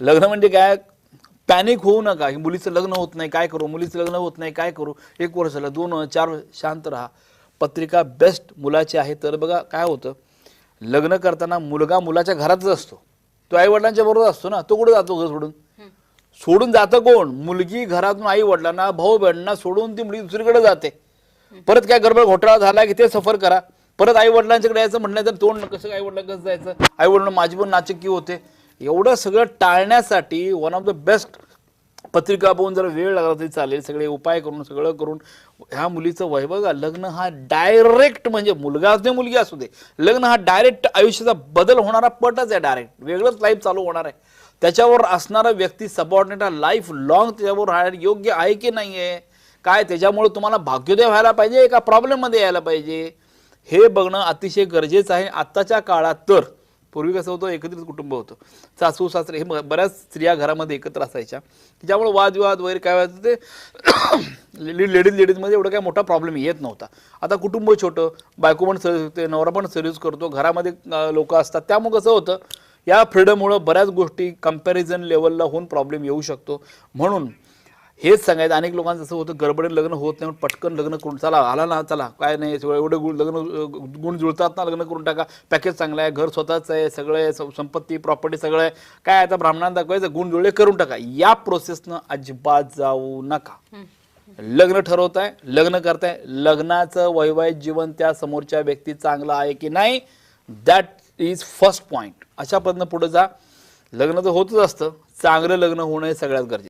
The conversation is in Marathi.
लग्न म्हणजे काय? पॅनिक होऊ नका. की मुलीचं लग्न होत नाही. काय करू? मुलीचं लग्न होत नाही. काय करू? एक वर्ष झालं. दोन चार शांत राहा. पत्रिका बेस्ट मुलाची आहे. तर बघा काय होतं? लग्न करताना मुलगा मुलाच्या घरातच असतो. तो आई वडिलांच्या बरोबर असतो ना. तो कुठे जातो घर सोडून? सोडून जातं कोण? मुलगी घरातून आई वडिलांना भाऊ बहिणींना सोडून ती मुलगी दुसरीकडे जाते. परत काय गडबड घोटाळा झाला की ते सफर करा. परत आई वडिलांच्याकडे यायचं म्हटलं तर तोंड कसं आई वडिलांकडे जायचं? आई वडील माझी पण नाचक्की होते. एवढं सगळं टाळण्यासाठी वन ऑफ द बेस्ट पत्रिका पाहून जर वेळ लागला तरी चालेल. सगळे उपाय करून सगळं करून. ह्या मुलीचं वय बघा लग्न हा डायरेक्ट म्हणजे मुलगा असू दे मुलगी असू दे. लग्न हा डायरेक्ट आयुष्याचा बदल होणारा पटच आहे डायरेक्ट वेगळंच लाईफ चालू होणार आहे. त्याच्यावर असणारा व्यक्ती सबॉर्डिनेट हा लाईफ लॉंग त्याच्यावर राहण्यात योग्य आहे की नाही आहे काय? त्याच्यामुळे तुम्हाला भाग्योदय व्हायला पाहिजे का प्रॉब्लेममध्ये यायला पाहिजे? हे बघणं अतिशय गरजेचं आहे. आत्ताच्या काळात तर पूर्वी कसं होतं एकत्रित कुटुंब होतं. सासू सासरे हे ब- बऱ्याच स्त्रिया घरामध्ये एकत्र असायच्या. त्याच्यामुळे वादविवाद वगैरे काय व्हायचं ते लेडीज लेडीजमध्ये एवढा काय मोठा प्रॉब्लेम येत नव्हता. आता कुटुंब छोटं बायको पण सर्व्हिस करते नवरा पण सर्व्हिस करतो घरामध्ये लोक असतात. त्यामुळे कसं होतं या फ्रीडममुळं बऱ्याच गोष्टी कंपॅरिझन लेवलला होऊन प्रॉब्लेम येऊ शकतो. म्हणून हेच सांगायचं अनेक लोकांचं असं होतं गडबडीत लग्न होत नाही पटकन लग्न करून चला आला ना चला काय नाही सगळं एवढे गुण लग्न गुण जुळतात ना लग्न करून टाका पॅकेज चांगलं आहे घर स्वतःच आहे सगळं आहे संपत्ती प्रॉपर्टी सगळं आहे. काय आता ब्राह्मणांना दाखवायचं गुण जुळले करून टाका. या प्रोसेसनं अजिबात जाऊ नका. लग्न ठरवताय लग्न करताय लग्नाचं वैवाहिक जीवन त्या समोरच्या व्यक्ती चांगलं आहे की नाही दॅट इज फर्स्ट पॉईंट अशा पद्धतीनं पुढे जा. लग्न तर होतच असतं. चांगलं लग्न होणं हे सगळ्यात गरजेचं.